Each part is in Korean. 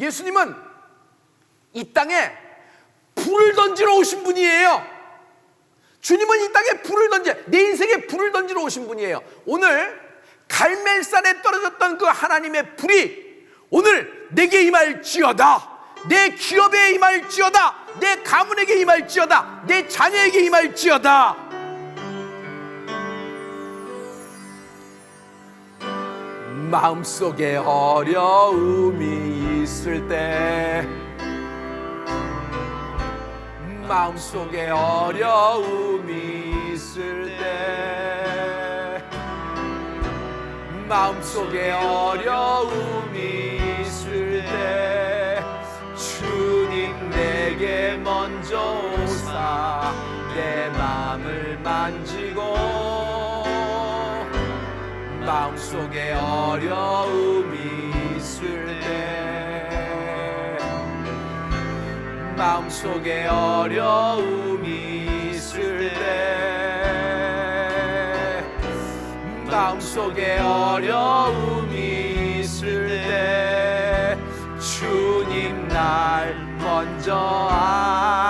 예수님은 이 땅에 불을 던지러 오신 분이에요. 주님은 이 땅에 불을 던져 내 인생에 불을 던지러 오신 분이에요. 오늘 갈멜산에 떨어졌던 그 하나님의 불이 오늘 내게 임할지어다. 내 기업에 임할지어다. 내 가문에게 임할지어다. 내 자녀에게 임할지어다. 마음속에 어려움이 있을 때 마음속에 어려움이 있을 때 마음속에 어려움이 있을 때 주님 내게 먼저 오사 내 마음을 만지고 마음속에 어려움이 있을 때 마음속에 어려움이 있을 때 마음속에 어려움이 있을 때 주님 날 먼저 안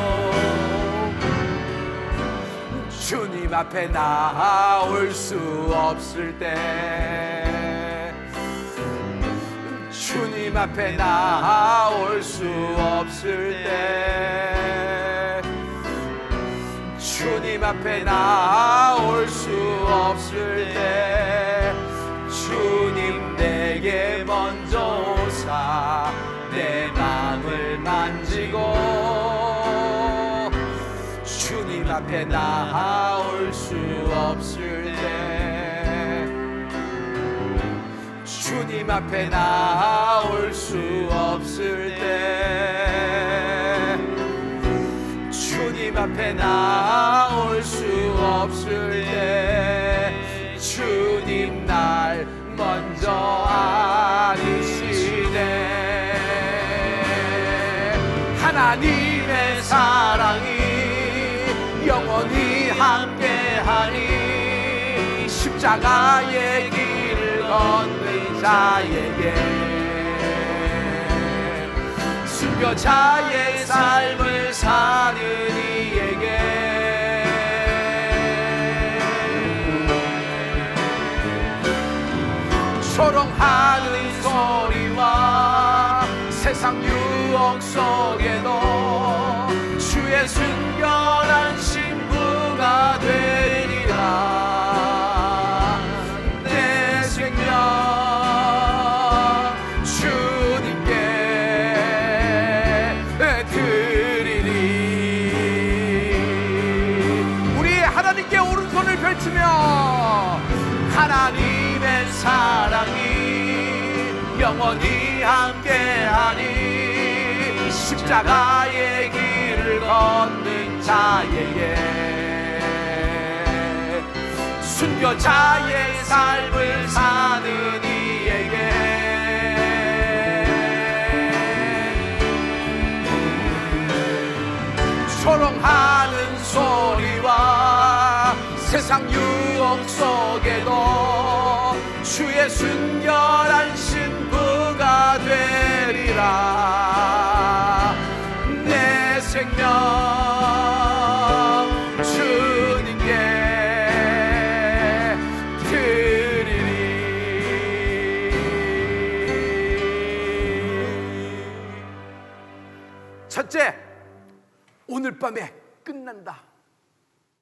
주님 앞에 나올 수 없을 때. 주님 앞에 나올 수 없을 때. 주님 앞에 나올 수 없을 때. 주님 내게 먼저 오사 내 마음을 만지고 앞에 나올 수 없을 때. 주님 앞에 나올 수 없을 때. 주님 앞에 나올 수 없을 때. 주님 날 먼저 아니시네. 하나님의 사랑이 십자가의 길을 걷는 자에게. 순교자의 삶을 사는 이에게. 초롱하는 소리와 세상 유혹 속에도 주의 순결 영원히 함께하니 십자가의 길을 걷는 자에게 순교자의 삶을 사는 이에게 초롱하는 소리와 세상 유혹 속에도 주의 순결한 되리라. 내 생명 주님께 드리리. 첫째 오늘 밤에 끝난다